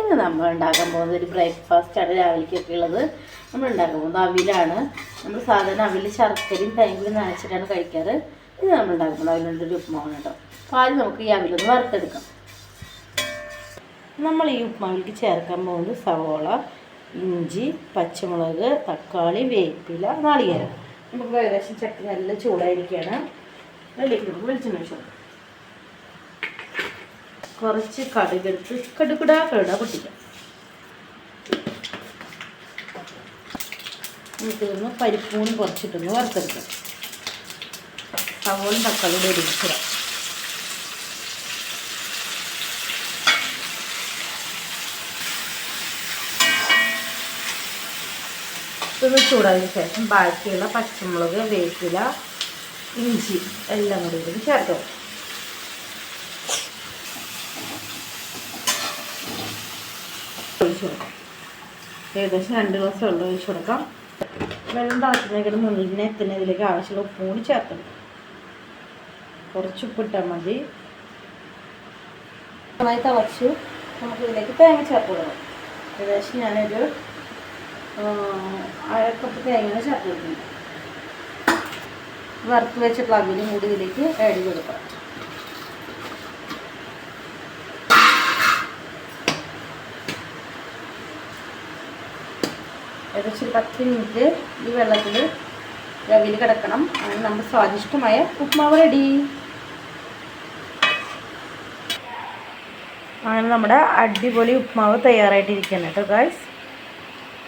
ഇന്ന് നമ്മൾ ഉണ്ടാക്കാൻ പോകുന്നത് ഒരു ബ്രേക്ക്ഫാസ്റ്റ് ബ്രേക്ക്ഫാസ്റ്റാണ് രാവിലേക്കൊക്കെ ഉള്ളത് നമ്മൾ ഉണ്ടാക്കാൻ പോകുന്നത് അവിലാണ്. നമ്മൾ സാധാരണ അവിൽ ശർക്കരയും തേങ്ങയും നനച്ചിട്ടാണ് കഴിക്കാറ്. ഇത് നമ്മൾ ഉണ്ടാക്കുന്നത് അവിലുണ്ട് ഒരു ഉപ്പുമാവാണ് കേട്ടോ. അപ്പോൾ ആദ്യം നമുക്ക് ഈ അവിലൊന്ന് വറുത്തെടുക്കാം. നമ്മൾ ഈ ഉപ്പുമാവിലേക്ക് ചേർക്കാൻ പോകുന്നത് സവോള ഇഞ്ചി പച്ചമുളക് തക്കാളി വേപ്പില നാളികേരം. നമുക്ക് ഏകദേശം ചട്ടി നല്ല ചൂടായിരിക്കുകയാണ്. അതിലേക്ക് നമുക്ക് വെളിച്ചെണ്ണ കൊടുക്കാം. കുറച്ച് കടുകെടുത്ത് കടുകുടാ കടുക പൊട്ടിക്കാം. നമുക്കിതൊന്ന് പരിപ്പൂണ് കുറച്ചിട്ടൊന്ന് വറുത്തെടുക്കാം. സവോളും തക്കാളിയുടെ ഒരുമിച്ചിടാം ഇതൊന്ന് ചൂടായതിനു ശേഷം ബാക്കിയുള്ള പച്ചമുളക് വേപ്പില ഇഞ്ചി എല്ലാം കൂടി ഇതിന് ചേർത്ത്. ഒഴിച്ച് കൊടുക്കാം. ഏകദേശം രണ്ട് ഗ്ലാസ് വെള്ളം ഒഴിച്ചു കൊടുക്കാം. വെള്ളം തിളക്കുന്നതിന് മുന്നിൽ തന്നെ ഇതിലേക്ക് ആവശ്യമുള്ള ഉപ്പും കൂടി ചേർത്ത് കൊടുക്കാം കുറച്ച് ഉപ്പിട്ടാൽ മതി. നന്നായി തിളച്ചു. നമുക്ക് ഇതിലേക്ക് തേങ്ങ ചേർത്ത് കൊടുക്കാം. ഏകദേശം ഞാനൊരു അരക്കപ്പ് തേങ്ങ ചേർത്ത് കൊടുക്കുന്നു വറുത്ത് വെച്ചിട്ടുള്ള അവിലും കൂടി ഇതിലേക്ക് ആഡ് കൊടുക്കാം. ഏകദേശം പത്ത് മിനിറ്റ് ഈ വെള്ളത്തിൽ രവിയിൽ കിടക്കണം. അങ്ങനെ നമ്മുടെ സ്വാദിഷ്ടമായ ഉപ്മാവ് റെഡി അങ്ങനെ നമ്മുടെ അടിപൊളി ഉപ്മാവ് തയ്യാറായിട്ടിരിക്കുകയാണ് കേട്ടോ ഗായ്സ്